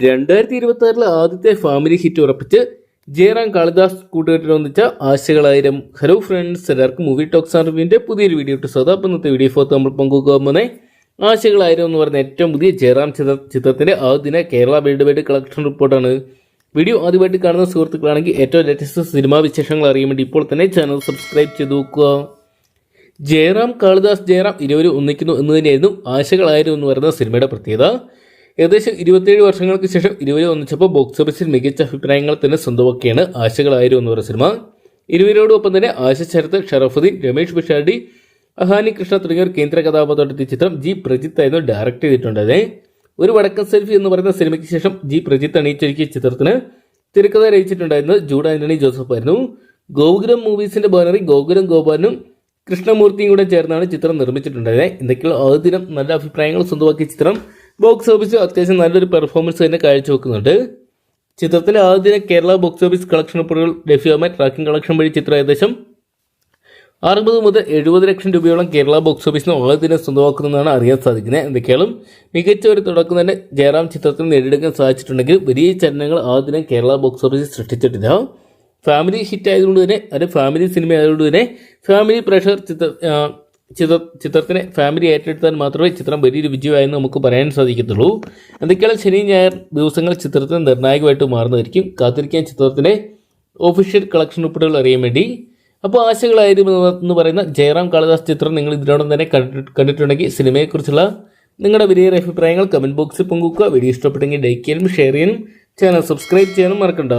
രണ്ടായിരത്തി ഇരുപത്തി ആദ്യത്തെ ഫാമിലി ഹിറ്റ് ഉറപ്പിച്ച് ജയറാം കാളിദാസ് കൂട്ടുകെട്ടിനൊന്നിച്ച ആശകളായിരം ഹലോ ഫ്രണ്ട്സ് എല്ലാവർക്കും മൂവി ടോക്സ് അറിവിന്റെ പുതിയൊരു വീഡിയോ ഇട്ട് സ്വതാ. ഇന്നത്തെ വീഡിയോ ഫോത്ത് നമ്മൾ പങ്കുവെക്കുമ്പോൾ ആശകളായിരം എന്ന് പറഞ്ഞ ഏറ്റവും പുതിയ ജയറാം ചിത്ര ചിത്രത്തിന്റെ ആദ്യ കേരള വേൾഡ് വൈഡ് കളക്ഷൻ റിപ്പോർട്ടാണ്. വീഡിയോ ആദ്യമായിട്ട് കാണുന്ന സുഹൃത്തുക്കളാണെങ്കിൽ ഏറ്റവും ലേറ്റസ്റ്റ് സിനിമാ വിശേഷങ്ങൾ അറിയാൻ വേണ്ടി ഇപ്പോൾ തന്നെ ചാനൽ സബ്സ്ക്രൈബ് ചെയ്ത് നോക്കുക. ജയറാം കാളിദാസ് ജയറാം ഇരുവരും ഒന്നിക്കുന്നു എന്ന് തന്നെയായിരുന്നു ആശകളായിരുന്നു എന്ന് പറയുന്ന സിനിമയുടെ പ്രത്യേകത. ഏകദേശം ഇരുപത്തിയേഴ് വർഷങ്ങൾക്ക് ശേഷം ഇരുവരും ഒന്നിച്ചപ്പോൾ ബോക്സ് ഓഫീസിൽ മികച്ച അഭിപ്രായങ്ങൾ തന്നെ സ്വന്തമാക്കിയാണ് ആശകളായിരുന്നു പറയുന്ന സിനിമ. ഇരുവരോടൊപ്പം തന്നെ ആശ ശരത് ഷറഫുദ്ദീൻ രമേഷ് പിഷാടി അഹാനി കൃഷ്ണ തുടങ്ങിയവർ കേന്ദ്ര കഥാപാത്രത്തിൽ ചിത്രം ജി പ്രജിത്ത് ആയിരുന്നു ഡയറക്റ്റ് ചെയ്തിട്ടുണ്ടത് ഒരു വടക്കൻ സെൽഫി എന്ന് പറയുന്ന സിനിമയ്ക്ക് ശേഷം ജി പ്രജിത്ത് അണിയിച്ചൊരുക്കിയ ചിത്രത്തിന് തിരക്കഥ രചിച്ചിട്ടുണ്ടായിരുന്നത് ജൂഡ് ആന്റണി ജോസഫ് ആയിരുന്നു. ഗോകുലം മൂവീസിന്റെ ബാനറിൽ ഗോകുലം ഗോപാലനും കൃഷ്ണമൂർത്തിയും കൂടെ ചേർന്നാണ് ചിത്രം നിർമ്മിച്ചിട്ടുണ്ടായത് എന്തൊക്കെയുള്ള ആദ്യ ദിനം നല്ല അഭിപ്രായങ്ങൾ സ്വന്തമാക്കിയ ചിത്രം ബോക്സ് ഓഫീസിൽ അത്യാവശ്യം നല്ലൊരു പെർഫോമൻസ് തന്നെ കാഴ്ചവെക്കുന്നുണ്ട്. ചിത്രത്തിൽ ആദ്യ കേരള ബോക്സ് ഓഫീസ് കളക്ഷൻ റിപ്പോർട്ടുകൾ ലഭ്യമായ ട്രാക്കിംഗ് കളക്ഷൻ വഴി ചിത്രം ഏകദേശം അറുപത് മുതൽ എഴുപത് ലക്ഷം രൂപയോളം കേരള ബോക്സ് ഓഫീസിന് ദിനം സ്വന്തമാക്കുന്നതാണ് അറിയാൻ സാധിക്കുന്നത്. എന്തൊക്കെയാലും മികച്ച ഒരു തുടക്കം തന്നെ ജയറാം ചിത്രത്തിന് നേടിയെടുക്കാൻ സാധിച്ചിട്ടുണ്ടെങ്കിൽ വലിയ ചലനങ്ങൾ ആ ദിനം കേരള ബോക്സ് ഓഫീസിൽ സൃഷ്ടിച്ചിട്ടില്ല. ഫാമിലി ഹിറ്റ് ആയതുകൊണ്ട് തന്നെ അത് ഫാമിലി സിനിമ ആയതുകൊണ്ട് തന്നെ ഫാമിലി പ്രഷർ ചിത്ര ചിത്ര ചിത്രത്തിനെ ഫാമിലി ഏറ്റെടുത്താൽ മാത്രമേ ചിത്രം വലിയൊരു വിജയമായെന്ന് നമുക്ക് പറയാൻ സാധിക്കത്തുള്ളൂ. എന്തൊക്കെയാണ് ശനി ഞായർ ദിവസങ്ങൾ ചിത്രത്തിന് നിർണായകമായിട്ട് മാറുന്നതായിരിക്കും. കാത്തിരിക്കാൻ ചിത്രത്തിന്റെ ഒഫീഷ്യൽ കളക്ഷൻ റിപ്പോർട്ടുകൾ അറിയാൻ വേണ്ടി. അപ്പോൾ ആശകളായിരുന്നു എന്ന് പറയുന്ന ജയറാം കാളിദാസ് ചിത്രം നിങ്ങൾ ഇതിനോടൊപ്പം തന്നെ കണ്ടിട്ട് കണ്ടിട്ടുണ്ടെങ്കിൽ സിനിമയെക്കുറിച്ചുള്ള നിങ്ങളുടെ വലിയ അഭിപ്രായങ്ങൾ കമന്റ് ബോക്സിൽ പങ്കുവെക്കുക. വീഡിയോ ഇഷ്ടപ്പെട്ടെങ്കിൽ ലൈക്ക് ചെയ്യാനും ഷെയർ ചെയ്യാനും ചാനൽ സബ്സ്ക്രൈബ് ചെയ്യാനും മറക്കണ്ട.